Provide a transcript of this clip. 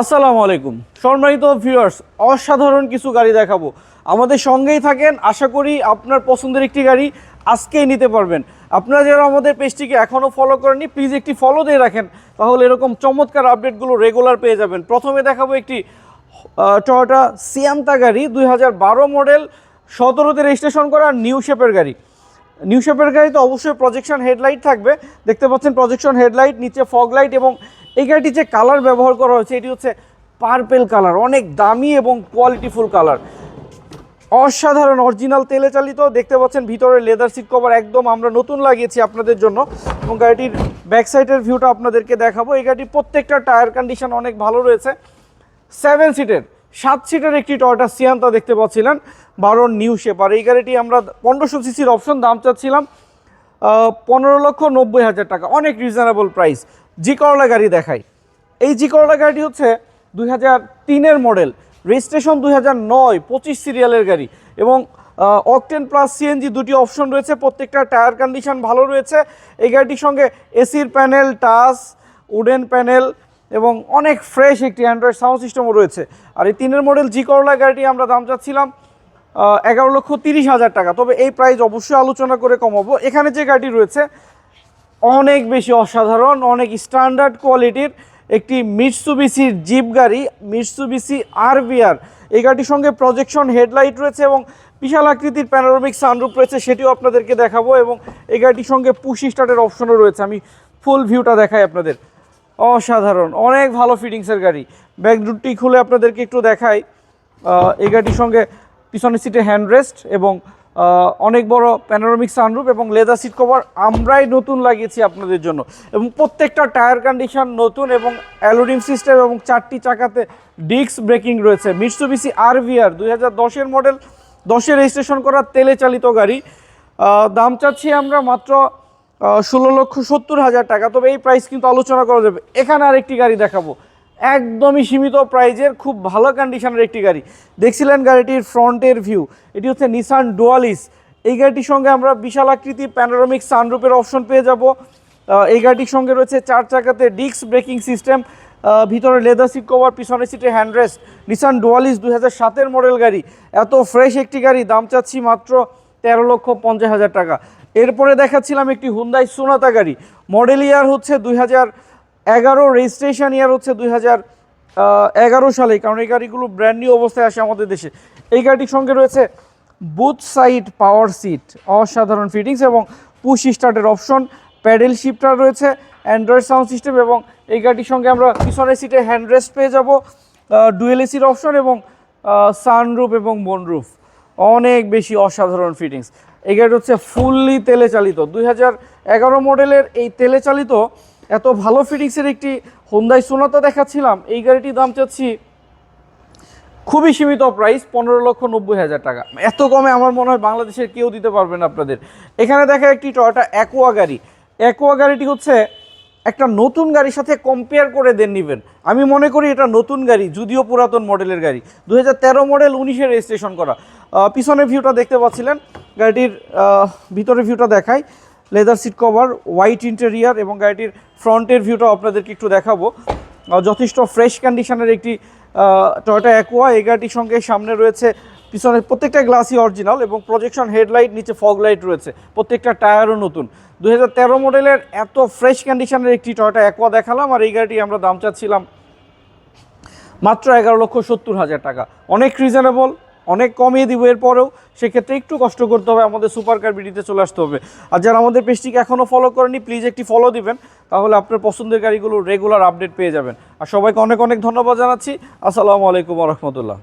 আসসালামু আলাইকুম। সম্মানিত ভিউয়ার্স অসাধারণ কিছু গাড়ি দেখাবো। আমাদের সঙ্গেই থাকেন, আশা করি আপনার পছন্দের একটি গাড়ি আজকেই নিতে পারবেন। আপনারা যারা আমাদের পেজটিকে এখনও ফলো করেননি প্লিজ একটি ফলো দিয়ে রাখেন, তাহলে এরকম চমৎকার আপডেটগুলো রেগুলার পেয়ে যাবেন। প্রথমে দেখাবো একটি টয়োটা সিয়ান্তা গাড়ি, দুই হাজার বারো মডেল সতেরোতে রেজিস্ট্রেশন করা নিউ শেপের গাড়ি। নিউ শেপের গাড়িতে অবশ্যই প্রজেকশন হেডলাইট থাকবে। দেখতে পাচ্ছেন প্রজেকশন হেডলাইট নিচে ফগ লাইট এবং এই গাড়িটি যে কালার ব্যবহার করা হয়েছে, এটি হচ্ছে পার্পেল কালার অনেক দামি এবং কোয়ালিটিফুল কালার অসাধারণ অরিজিনাল তেলে চালিত, দেখতে পাচ্ছেন ভিতরে লেদার সিট কভার একদম আমরা নতুন লাগিয়েছি আপনাদের জন্য। এবং গাড়িটির ব্যাক সাইডের ভিউটা আপনাদেরকে দেখাবো। এই গাড়িটির প্রত্যেকটা টায়ার কন্ডিশন অনেক ভালো রয়েছে। সেভেন সিটের সাত সিটের একটি টয়টা সিয়ান্তা দেখতে পাচ্ছিলেন বারোর নিউ শেপ আর এই গাড়িটি আমরা পনেরোশো সিসির অপশন দাম চাচ্ছিলাম পনেরো লক্ষ নব্বই হাজার টাকা, অনেক রিজনেবল প্রাইস জি করলা গাড়ি দেখাই। এই জি করলা গাড়িটি হচ্ছে দুই হাজার তিনের মডেল, রেজিস্ট্রেশন দুই হাজার নয়, পঁচিশ সিরিয়ালের গাড়ি এবং অকটেন প্লাস সিএনজি দুটি অপশন রয়েছে, প্রত্যেকটা টায়ার কন্ডিশন ভালো রয়েছে। এই গাড়িটির সঙ্গে এসির প্যানেল টাচ উডেন প্যানেল এবং অনেক ফ্রেশ একটি অ্যান্ড্রয়েড সাউন্ড সিস্টেমও রয়েছে। আর এই তিনের মডেল জি করলা গাড়িটি আমরা দাম চাচ্ছিলাম এগারো লক্ষ তিরিশ হাজার টাকা। তবে এই প্রাইস অবশ্যই আলোচনা করে কমাবো। এখানে যে গাড়ি রয়েছে অনেক বেশি অসাধারণ, অনেক স্ট্যান্ডার্ড কোয়ালিটির একটি মিটসুবিসির জিপ গাড়ি মিটসুবিসি আরবিআর এই গাড়িটির সঙ্গে প্রজেকশন হেডলাইট রয়েছে এবং বিশাল আকৃতির প্যানোরামিক সানরুপ রয়েছে, সেটিও আপনাদেরকে দেখাবো এবং এই গাড়িটির সঙ্গে পুশি স্টার্টের অপশনও রয়েছে। আমি ফুল ভিউটা দেখাই আপনাদের। অসাধারণ, অনেক ভালো ফিটিংসের গাড়ি। ব্যাক রুটটি খুলে আপনাদেরকে একটু দেখাই। এই গাড়িটির সঙ্গে পিছনের সিটে হ্যান্ড রেস্ট এবং অনেক বড় প্যানোরামিক সানরুফ এবং লেদার সিট কভার আমরাই নতুন লাগিয়েছি আপনাদের জন্য। এবং প্রত্যেকটা টায়ার কন্ডিশন নতুন এবং অ্যালোডিম সিস্টেম এবং চারটি চাকাতে ডিস্ক ব্রেকিং রয়েছে। মিটসুবিসি আরভিআর দুই হাজার দশের মডেল দশের রেজিস্ট্রেশন করা তেলে চালিত গাড়ি। দাম চাচ্ছি আমরা মাত্র ষোলো লক্ষ সত্তর হাজার টাকা। তবে এই প্রাইস কিন্তু আলোচনা করা যাবে। এখানে আরেকটি গাড়ি দেখাবো। একদমই সীমিত প্রাইজের খুব ভালো কন্ডিশনের একটি গাড়ি। দেখছিলেন গাড়িটির ফ্রন্টের ভিউ এটি হচ্ছে নিসান ডুয়ালিস এই গাড়িটির সঙ্গে আমরা বিশাল আকৃতি প্যানোরামিক সানরুপের অপশন পেয়ে যাব। এই গাড়িটির সঙ্গে রয়েছে চার চাকাতে ডিস্ক ব্রেকিং সিস্টেম ভিতরে লেদার সিট কভার পিছনের সিটে হ্যান্ডরেস্ট নিসান ডুয়ালিস দুই হাজার সাতের মডেল গাড়ি। এত ফ্রেশ একটি গাড়ি, দাম চাচ্ছি মাত্র তেরো লক্ষ পঞ্চাশ হাজার টাকা। এরপরে দেখাচ্ছিলাম একটি হুন্দাই সোনাতা গাড়ি। মডেল ইয়ার হচ্ছে দুই হাজার এগারো রেজিস্ট্রেশন ইয়ার হচ্ছে দুই হাজার এগারো সালে কারণ এই গাড়িগুলো ব্র্যান্ড নিউ অবস্থায় আসে আমাদের দেশে। এই গাড়িটির সঙ্গে রয়েছে বুথ সাইড পাওয়ার সিট অসাধারণ ফিটিংস এবং পুশ স্টার্টের অপশন প্যাডেল শিফটার রয়েছে অ্যান্ড্রয়েড সাউন্ড সিস্টেম এবং এই গাড়িটির সঙ্গে আমরা পিছনের সিটে হ্যান্ডরেস্ট পেয়ে যাব ডুয়েল এসির অপশন এবং সানরুফ এবং বনরুফ অনেক বেশি অসাধারণ ফিটিংস এই গাড়ি হচ্ছে ফুললি তেলে চালিত। দুই হাজার এগারো মডেলের এই তেলে চালিত এত ভালো ফিটিংসের একটি হোন্দাই সোনাতা দেখাচ্ছিলাম। এই গাড়িটির দাম চাচ্ছি খুবই সীমিত প্রাইস পনেরো লক্ষ নব্বই হাজার টাকা। এত কমে আমার মনে হয় বাংলাদেশের কেউ দিতে পারবে না আপনাদের। এখানে দেখা একটি টয়টা অ্যাকোয়া গাড়ি। অ্যাকোয়া গাড়িটি হচ্ছে একটা নতুন গাড়ির সাথে কম্পেয়ার করে দেন নিবেন। আমি মনে করি এটা নতুন গাড়ি যদিও পুরাতন মডেলের গাড়ি। দুহাজার তেরো মডেল উনিশে রেজিস্ট্রেশন করা। পিছনের ভিউটা দেখতে পাচ্ছিলেন। গাড়িটির আহ, ভিতরের ভিউটা দেখাই। Leather seat cover white interior এবং গাড়িটির ফ্রন্টের ভিউটা আপনাদেরকে একটু দেখাবো। যথেষ্ট ফ্রেশ কন্ডিশনের একটি টয়টা অ্যাকোয়া এই গাড়িটির সঙ্গে সামনে রয়েছে পিছনে প্রত্যেকটা গ্লাসই অরিজিনাল এবং প্রজেকশন হেডলাইট নিচে ফগ লাইট রয়েছে। প্রত্যেকটা টায়ারও নতুন। দু হাজার তেরো মডেলের এত ফ্রেশ কন্ডিশনের একটি টয়টা অ্যাকোয়া দেখালাম আর এই গাড়িটি আমরা দাম চাচ্ছিলাম মাত্র এগারো লক্ষ সত্তর হাজার টাকা। অনেক রিজনেবল অনেক কমিয়ে দিব, এরপরেও সেক্ষেত্রে একটু কষ্ট করতে হবে, আমাদের সুপার কার বিডিতে চলে আসতে হবে। আর যারা আমাদের পেজটিকে এখনও ফলো করেনি প্লিজ একটি ফলো দিবেন, তাহলে আপনার পছন্দের গাড়িগুলো রেগুলার আপডেট পেয়ে যাবেন। আর সবাইকে অনেক অনেক ধন্যবাদ জানাচ্ছি। আসসালামু আলাইকুম রহমতুল্লাহ।